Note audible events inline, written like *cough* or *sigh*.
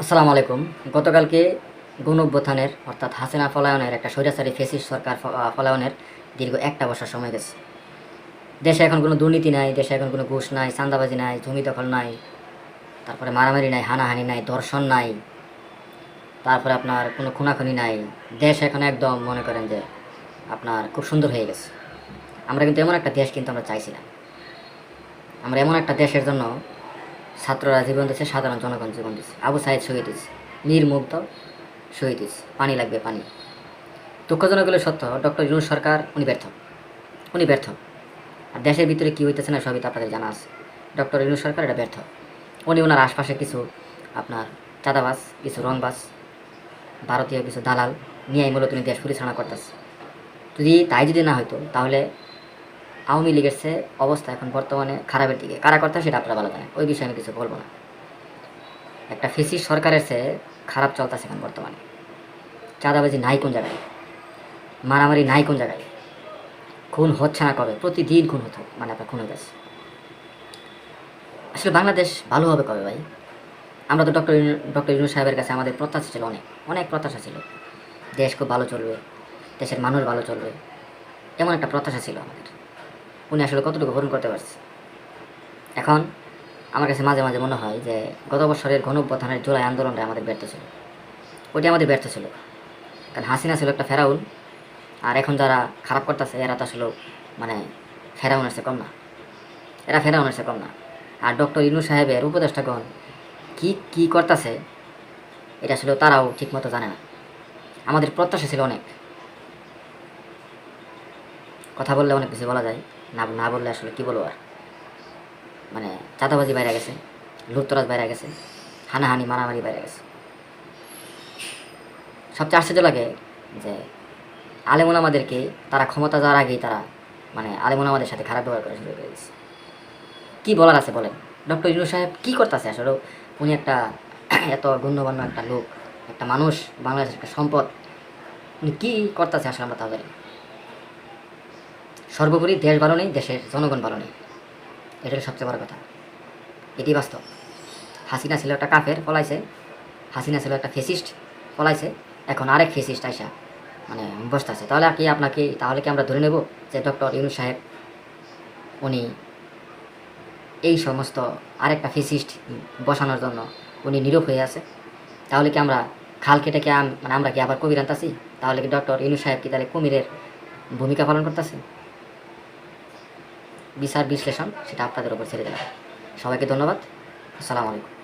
আসসালামু আলাইকুম। গতকালকে গণ অভ্যুত্থানের, অর্থাৎ হাসিনা ফলায়নের একটা স্বৈরাচারী ফেসিস সরকার ফলায়নের দীর্ঘ একটা বছর সময় গেছে। দেশে এখন কোনো দুর্নীতি নাই, দেশে এখন কোনো ঘুষ নাই চান্দাবাজি নাই, জমি দখল নাই, তারপরে মারামারি নাই, হানাহানি নাই দর্শন নাই, তারপরে আপনার কোনো খুনাখুনি নাই। দেশ এখন একদম মনে করেন যে আপনার খুব সুন্দর হয়ে গেছে। আমরা কিন্তু এমন একটা দেশ কিন্তু আমরা চাইছিলাম। আমরা এমন একটা দেশের জন্য ছাত্ররা জীবন দিচ্ছে সাধারণ জনগণ জীবন দিচ্ছে আবু সাইদ শহীদ দিচ্ছে নির্মুগ্ধ মুগ্ধ শহীদ দিচ্ছে পানি লাগবে পানি। দুঃখজনক হলে সত্য, ডক্টর ইউনুস সরকার, উনি ব্যর্থ উনি ব্যর্থ। আর দেশের ভিতরে কী হইতেছে না, সবই তো আপনাদের জানা আছে। ডক্টর ইউনুস সরকার এটা ব্যর্থ। উনি ওনার আশপাশে কিছু আপনার চাঁদাবাস কিছু রংবাস ভারতীয় কিছু দালাল নিয়ে মূলত উনি দেশ পরিচালনা করতেছে। যদি তাই যদি না হইতো, তাহলে আওয়ামী লীগের সে অবস্থা এখন বর্তমানে খারাপের দিকে। কারা করতে সেটা আপনারা ভালো জানেন, ওই বিষয়ে আমি কিছু বলব না। একটা ফিসি সরকারের সে খারাপ চলতেছে এখন বর্তমানে। চাঁদাবাজি নাই কোন জায়গায়? মারামারি নাই কোন জায়গায়? খুন হচ্ছে না কবে? প্রতিদিন খুন হতো মানে আপনার খুন হয়ে যাচ্ছে আসলে বাংলাদেশ ভালো হবে কবে ভাই? আমরা তো ডক্টর ডক্টর ইউনুস সাহেবের কাছে আমাদের প্রত্যাশা ছিল অনেক অনেক প্রত্যাশা ছিল। দেশ খুব ভালো চলবে, দেশের মানুষ ভালো চলবে, এমন একটা প্রত্যাশা ছিল আমাদের। উনি আসলে কতটুকু পূরণ করতে পারছে? এখন আমার কাছে মাঝে মাঝে মনে হয় যে গত বছরের গণঅভ্যুত্থানের জুলাই আন্দোলনটা আমাদের ব্যর্থ ছিল। ওটি আমাদের ব্যর্থ ছিল। কারণ হাসিনা ছিল একটা ফেরাউন, আর এখন যারা খারাপ করতেছে, এরা তো আসলে মানে ফেরাউন আসছে কম না। এরা ফেরাউন আসছে কম না। আর ডক্টর ইনু সাহেবের উপদেষ্টাগণ কি কি করতেছে, এটা আসলে তারাও ঠিকমতো জানে না। আমাদের প্রত্যাশা ছিল অনেক। কথা বললে অনেক কিছু বলা যায়। না না বললে আসলে কি বলব আর? মানে চাঁদাবাজি বাইরে গেছে লুপ্তরাজ বাইরে গেছে, হানাহানি, মারামারি বাইরে গেছে। সবচেয়ে আশ্চর্য লাগে যে আলেমুন আমাদেরকে, তারা ক্ষমতা যাওয়ার আগেই তারা মানে আলেমুন আমাদের সাথে খারাপ ব্যবহার করা শুরু করে কী বলার আছে বলেন? ডক্টর ইনু সাহেব কী করতেছে আসলে? উনি একটা *clears throat* এত গণ্যমান্য একটা লোক, একটা মানুষ, বাংলাদেশের একটা সম্পদ। উনি কী করতেছে আসলে আমরা তা জানি না। সর্বোপরি দেশ ভালো নেই, দেশের জনগণ ভালো নেই। এটাই সবচেয়ে বড় কথা। এটি বাস্তব। হাসিনা ছিল একটা কাফের, পলাইছে। হাসিনা ছিল একটা ফেসিস্ট, পলাইছে। এখন আরেক ফেসিস্ট আইসা মানে বসতেছে। তাহলে কি আপনাকে, তাহলে কি আমরা ধরে নেব যে ডক্টর ইউনুস সাহেব, উনি এই সমস্ত আরেকটা ফেসিস্ট বসানোর জন্য উনি নীরব হয়ে আছে? তাহলে কি আমরা খাল কেটে কি মানে আমরা কি আবার কবির আনতাছি? তাহলে কি ডক্টর ইনু সাহেব কি তাহলে কুমিরের ভূমিকা পালন করতেছে? বিচার বিশ্লেষণ সেটা আপনাদের উপর ছেড়ে দিলাম। সবাইকে ধন্যবাদ। আসসালামু আলাইকুম।